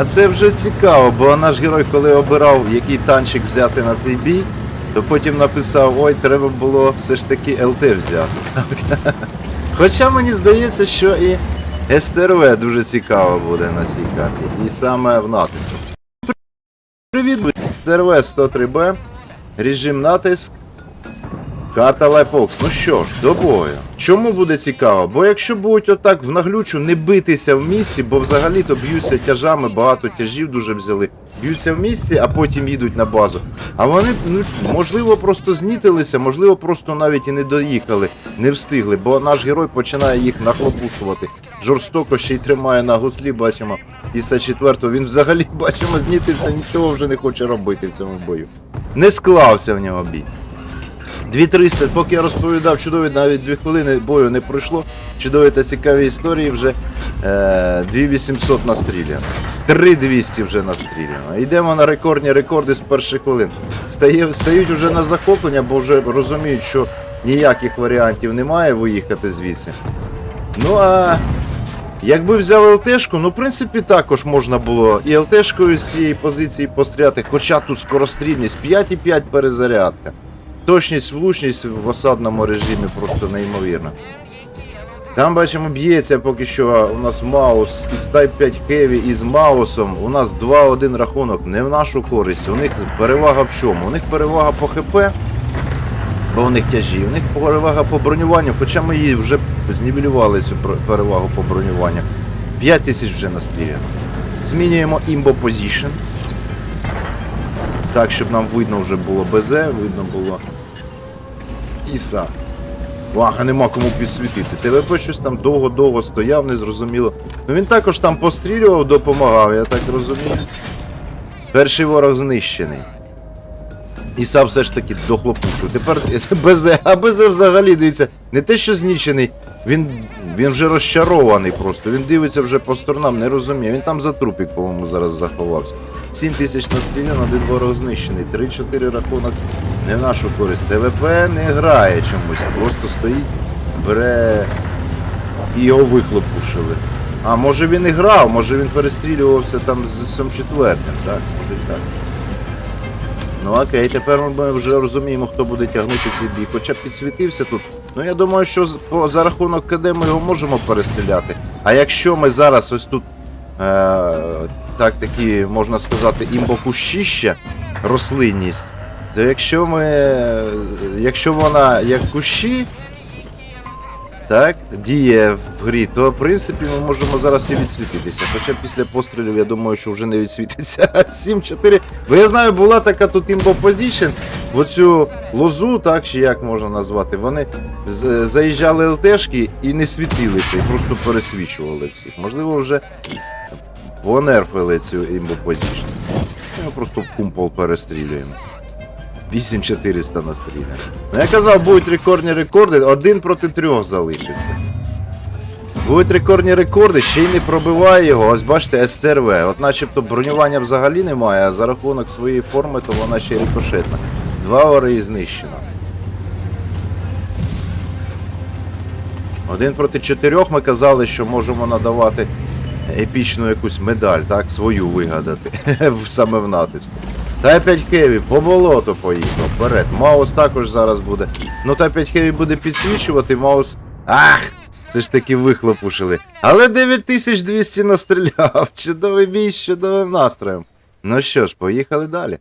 А це вже цікаво, бо наш герой, коли обирав, який танчик взяти на цей бій, то потім написав, ой, треба було все ж таки ЛТ взяти. Хоча мені здається, що і СТРВ дуже цікаво буде на цій карті. І саме в натиску. Привіт, СТРВ 103Б, режим натиск. Карта Лайфокс. Ну що ж, до бою. Чому буде цікаво? Бо якщо будуть отак в наглючу не битися в місці, бо взагалі-то б'ються тяжами, багато тяжів дуже взяли. Б'ються в місці, а потім їдуть на базу. А вони, ну, можливо, просто знітилися, можливо, просто навіть і не доїхали, не встигли, бо наш герой починає їх нахлопушувати. Жорстоко ще й тримає на гуслі, бачимо. Іса 4 він взагалі, бачимо, знітився, нічого вже не хоче робити в цьому бою. Не склався в нього бій. 2300, поки я розповідав чудові, навіть 2 хвилини бою не пройшло. Чудові та цікаві історії вже е, 2800 настріляно. 3200 вже настріляно. Йдемо на рекордні рекорди з перших хвилин. Стає, стають вже на захоплення, бо вже розуміють, що ніяких варіантів немає виїхати звідси. Ну а якби взяли ЛТшку, ну в принципі також можна було і ЛТшкою з цієї позиції постріляти, хоча тут скорострільність 5,5 перезарядка. Точність, влучність в осадному режимі просто неймовірна. Там бачимо, б'ється поки що у нас Маус із Type 5 Heavy із Маусом. У нас 2-1 рахунок, не в нашу користь. У них перевага в чому? У них перевага по ХП, бо у них тяжі. У них перевага по бронюванню, хоча ми її вже знівелювали цю перевагу по бронюванню. 5 тисяч вже настріляно. Змінюємо Imbo Position. Так, щоб нам видно вже було БЗ, видно було Іса. Вага, нема кому підсвітити. ТВП щось там довго-довго стояв, незрозуміло. Ну він також там пострілював, допомагав, я так розумію. Перший ворог знищений. Іса все ж таки дохлопушу. Тепер без... а БЗ взагалі дивіться, не те, що знищений, він, він вже розчарований просто. Він дивиться вже по сторонам, не розуміє. Він там за трупік, по-моєму, зараз заховався. 7 тисяч настріляно, один ворог знищений. 3-4 рахунок не в нашу користь. ТВП не грає чомусь, просто стоїть, бере і його вихлопушили. А може він і грав, може він перестрілювався там з сом четвертим, так? Може так. Ну окей, тепер ми вже розуміємо, хто буде тягнути цей бій. Хоча підсвітився тут. Ну я думаю, що за рахунок КД ми його можемо перестріляти. А якщо ми зараз ось тут е, так такі, можна сказати, імбокущища, рослинність, то якщо ми. Якщо вона як кущі, діє в грі, то в принципі ми можемо зараз і відсвітитися. Хоча після пострілів я думаю, що вже не відсвітиться. 7-4. Бо я знаю, була така тут імбо позішн, в оцю лозу, так чи як можна назвати, вони заїжджали ЛТшки і не світилися, і просто пересвічували всіх. Можливо, вже понерфили цю імбо позішн. Ми просто в кумпол перестрілюємо. 8400 настріляно. Ну я казав, будуть рекордні рекорди, один проти трьох залишився. Будуть рекордні рекорди, ще й не пробиває його. Ось бачите, СТРВ. От начебто бронювання взагалі немає, а за рахунок своєї форми, то вона ще й рикошетна. Два ори і знищено. Один проти чотирьох ми казали, що можемо надавати епічну якусь медаль, так, свою вигадати. Саме в натиску. Та 5 Хеві, по болоту поїхав, вперед. Маус також зараз буде. Ну та 5 Хеві буде підсвічувати, Маус. Ах! Це ж таки вихлопушили. Але 9200 настріляв. Чудовий бій з чудовим настроєм. Ну що ж, поїхали далі.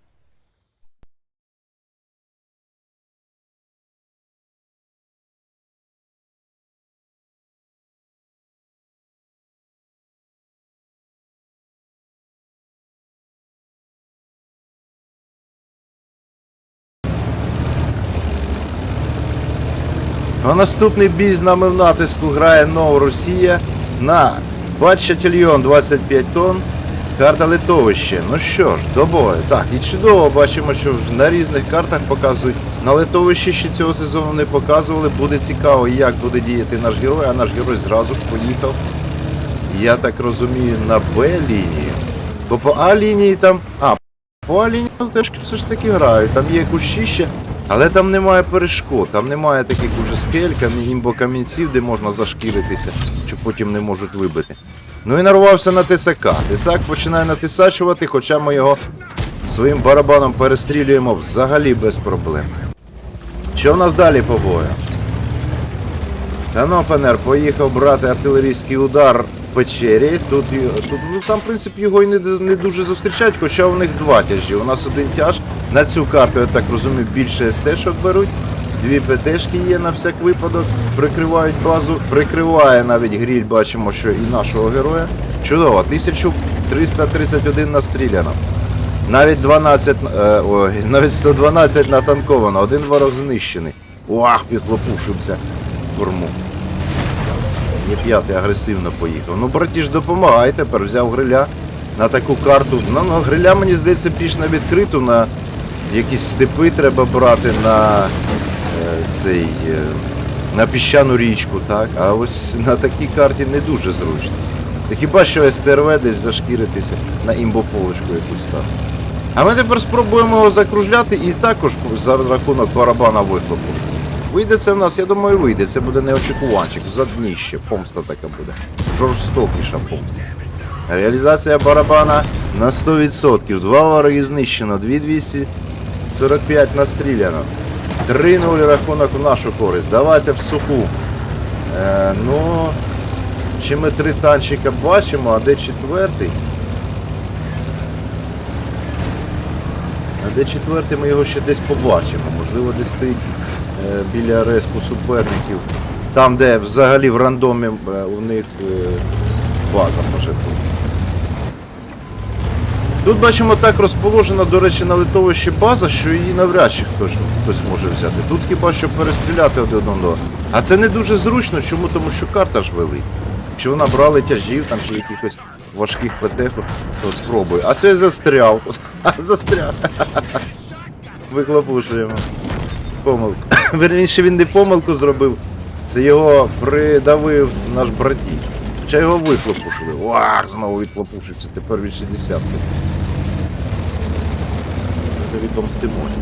А наступний бій з нами в натиску грає Нова Росія на Батчательйон 25 тонн. Карта литовище. Ну що ж, до бою. Так, і чудово бачимо, що на різних картах показують. На литовищі ще цього сезону не показували. Буде цікаво, як буде діяти наш герой, а наш герой зразу ж поїхав. Я так розумію, на Б-лінії. Бо по А-лінії там. А, по А-лінії теж все ж таки грають. Там є кущище, але там немає перешкод, там немає таких уже скель, камі- імбо камінців, де можна зашкіритися, що потім не можуть вибити. Ну і нарвався на ТСК. Тисак починає натисачувати, хоча ми його своїм барабаном перестрілюємо взагалі без проблем. Що в нас далі по бою? Канопенер поїхав брати артилерійський удар печері. Тут, тут ну, там, в принципі, його і не, не дуже зустрічають, хоча у них два тяжі. У нас один тяж. На цю карту, я так розумію, більше СТ-шок беруть. Дві ПТшки є на всяк випадок, прикривають базу, прикриває навіть гріль, бачимо, що і нашого героя. Чудово, 1331 настріляно. Навіть 12, е, ой, навіть 112 натанковано, один ворог знищений. Уах, підлопушився корму. Є п'ятий агресивно поїхав. Ну, братіж, допомагай тепер, взяв гриля на таку карту. Ну, ну гриля, мені здається, більш на відкриту, на якісь степи треба брати на е, цей. Е, на піщану річку, так? А ось на такій карті не дуже зручно. Та хіба що СТРВ десь зашкіритися на імбополочку якусь там. А ми тепер спробуємо його закружляти і також за рахунок барабана вихлопу. Вийде це в нас, я думаю, вийде. Це буде не очікуванчик, помста така буде. Жорстокіша помста. Реалізація барабана на 100%. Два вороги знищено, 2245 настріляно. 3-0 рахунок у нашу користь. Давайте в суху. Е, ну, чи ми три танчика бачимо, а де четвертий? А де четвертий ми його ще десь побачимо. Можливо, десь стоїть біля респу суперників. Там, де взагалі в рандомі е, у них е, база може бути. Тут бачимо так розположена, до речі, на литовищі база, що її навряд чи хтось, хтось може взяти. Тут хіба що перестріляти один одного. А це не дуже зручно, чому? Тому що карта ж велика. Якщо вона брала тяжів там чи якихось важких ПТ, то спробуй. А це застряв. застряв. Вихлопушуємо. Помилку. Верніше він не помилку зробив. Це його придавив наш братій. Хоча його вихлопушили. Вах, знову відхлопушився, тепер від 60. Відомстимося.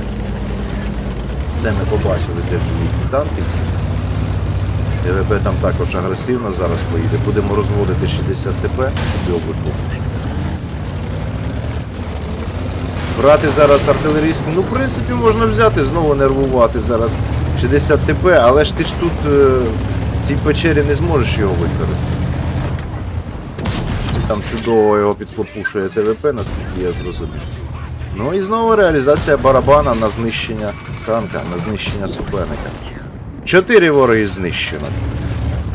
Це ми побачили, де живуть танки. ТВП там також агресивно зараз поїде. Будемо розводити 60 ТП і вихлопушити. Брати зараз артилерійський, ну в принципі можна взяти, знову нервувати зараз 60 ТП, але ж ти ж тут е, в цій печері не зможеш його використати. Там чудово його підхлопушує ТВП, наскільки я зрозумів. Ну і знову реалізація барабана на знищення танка, на знищення суперника. Чотири вороги знищено.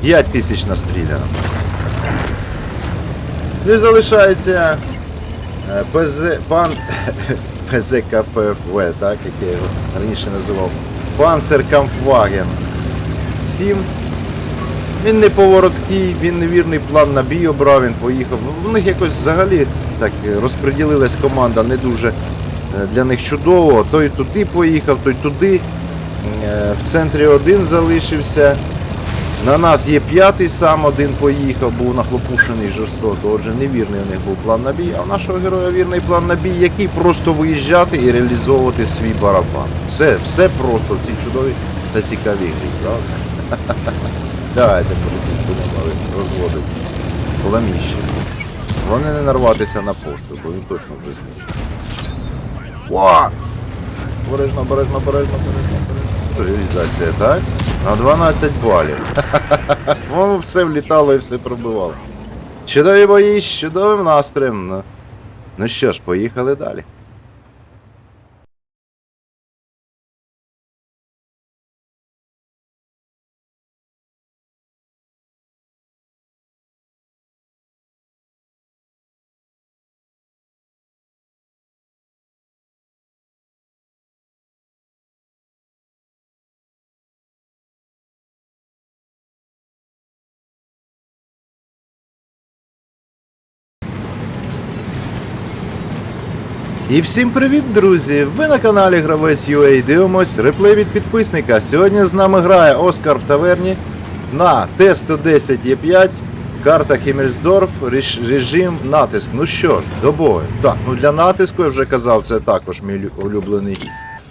5 тисяч настріляно. І залишається ПЗ, пан ПЗКПФВ, так, як я його раніше називав. Панцер Кампваген 7. Він не повороткий, він невірний план на бій обрав, він поїхав. Ну, В них якось взагалі так е, розподілилась команда не дуже е, для них чудово. Той туди поїхав, той туди. Е, В центрі один залишився. На нас є п'ятий сам один поїхав, був нахлопушений жорстоко. Отже, невірний у них був план на бій, а у нашого героя вірний план на бій, який просто виїжджати і реалізовувати свій барабан. Все, все просто в цій чудовій та цікавій грі, правда? Давайте будемо розводити. Ламіще. Вони не нарватися на постріл, бо він точно вже. Ва! Обережно, обережно, обережно, обережно, обережно. Реалізація, так? На 12 балів. Воно все влітало і все пробивало. Чудові бої з чудовим настроєм. Ну, ну що ж, поїхали далі. І всім привіт, друзі! Ви на каналі Гравець UA дивимось реплей від підписника. Сьогодні з нами грає Оскар в таверні на Т-110 Е5, карта Хіммельсдорф, режим натиск. Ну що ж, до бою. Так, ну для натиску я вже казав, це також мій улюблений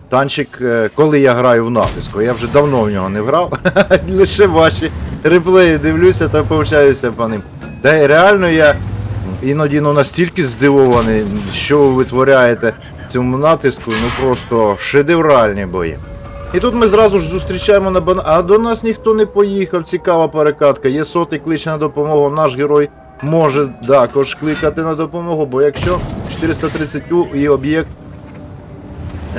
танчик, е, коли я граю в натиску. Я вже давно в нього не грав. Лише ваші реплеї дивлюся та повчаюся по ним. Та й реально я іноді ну, настільки здивований, що ви витворяєте цьому натиску, ну просто шедевральні бої. І тут ми зразу ж зустрічаємо на бан... А до нас ніхто не поїхав, цікава перекатка. Є сотий клич на допомогу, наш герой може також кликати на допомогу, бо якщо 430 і об'єкт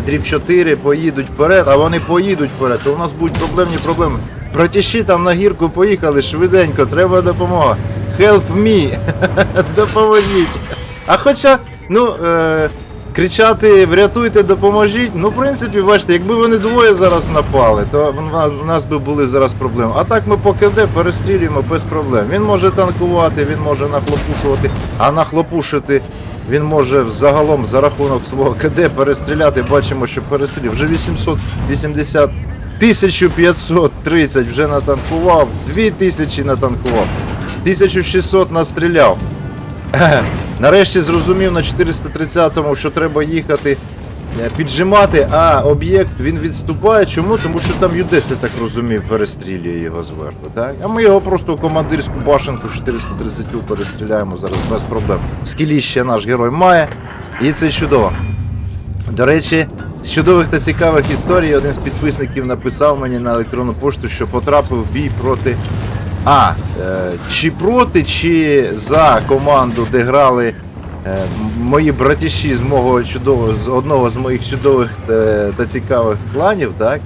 дріб 4 поїдуть вперед, а вони поїдуть вперед, то у нас будуть проблемні проблеми. Братіші там на гірку поїхали швиденько, треба допомога. Help me! Допоможіть! А хоча, ну, е, кричати врятуйте, допоможіть. Ну, в принципі, бачите, якби вони двоє зараз напали, то в нас, би були зараз проблеми. А так ми по КД перестрілюємо без проблем. Він може танкувати, він може нахлопушувати, а нахлопушити він може загалом за рахунок свого КД перестріляти. Бачимо, що перестрілів. Вже 880 1530 вже натанкував, 2000 натанкував, 1600 настріляв. Нарешті зрозумів на 430-му, що треба їхати е, піджимати, а об'єкт він відступає. Чому? Тому що там Юдес, я так розумів, перестрілює його зверху. Так? А ми його просто в командирську башенку 430 перестріляємо зараз без проблем. Скіліще наш герой має, і це чудово. До речі, з чудових та цікавих історій один з підписників написав мені на електронну пошту, що потрапив в бій проти. А, е, чи проти, чи за команду, де грали е, мої братіші з мого чудового, з одного з моїх чудових та, цікавих кланів, так?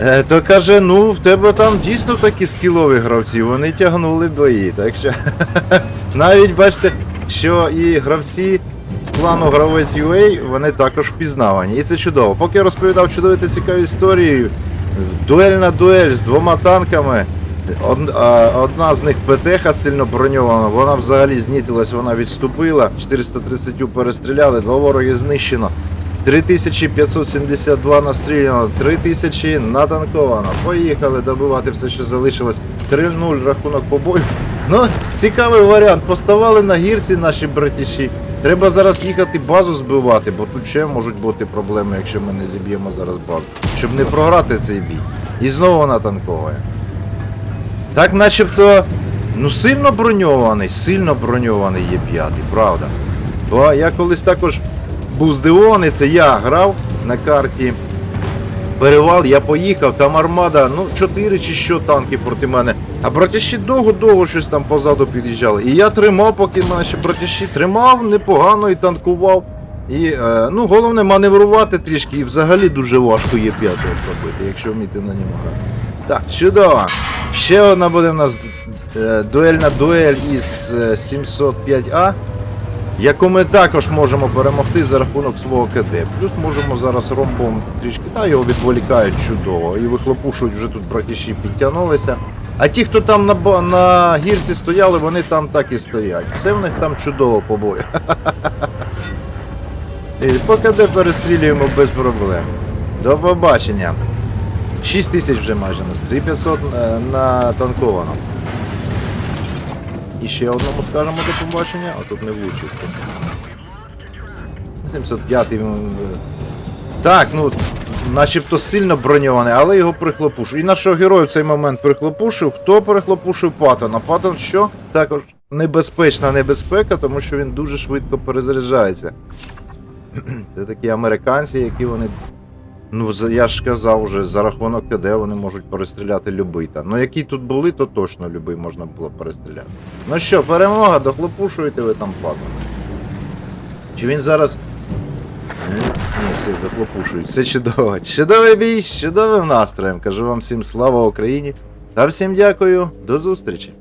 Е, то каже, ну в тебе там дійсно такі скілові гравці, вони тягнули бої. Так що навіть бачите, що і гравці з клану Гравець UA, вони також впізнавані. І це чудово. Поки я розповідав чудові та цікаві історії, дуельна дуель з двома танками. Одна з них ПТХ сильно броньована, вона взагалі знітилась, вона відступила. 430 перестріляли, два вороги знищено. 3572 настріляно, 3000 натанковано. Поїхали добивати все, що залишилось. 3-0 рахунок побою. Ну, цікавий варіант. Поставали на гірці наші братіші. Треба зараз їхати базу збивати, бо тут ще можуть бути проблеми, якщо ми не зіб'ємо зараз базу. Щоб не програти цей бій. І знову вона танковує. Так начебто, ну сильно броньований, сильно броньований є п'ятий, правда. Бо я колись також був здивований, це я грав на карті. Перевал, я поїхав, там армада, ну 4 чи що танки проти мене. А братяші довго-довго щось там позаду під'їжджали. І я тримав, поки наші братяші тримав непогано і танкував. І е, ну, головне маневрувати трішки, і взагалі дуже важко є п'ятого пробити, якщо вміти на ньому грати. Так, чудово. Ще одна буде в нас е, дуельна дуель із е, 705А, яку ми також можемо перемогти за рахунок свого КД. Плюс можемо зараз ромбом трішки, та його відволікають чудово. І вихлопушують, вже тут братіші підтягнулися. А ті, хто там на, на гірці стояли, вони там так і стоять. Все в них там чудово по бою. І по КД перестрілюємо без проблем. До побачення. 6 тисяч вже майже нас, 3500 е, натанковано. І ще одному скажемо до побачення, а тут не влучив. 705 він. е, Так, ну, начебто сильно броньований, але його прихлопушив. І нашого героя в цей момент прихлопушив. Хто прихлопушив Паттона? Паттон що? Також небезпечна небезпека, тому що він дуже швидко перезаряджається. Це такі американці, які вони Ну, я ж казав вже, за рахунок КД вони можуть перестріляти любий та. Ну які тут були, то точно любий можна було перестріляти. Ну що, перемога, дохлопушуєте ви там патон. Чи він зараз. Ні, все, дохлопушують. Все чудово. Чудовий бій, чудовим настроєм. Кажу вам всім слава Україні. Та всім дякую, до зустрічі.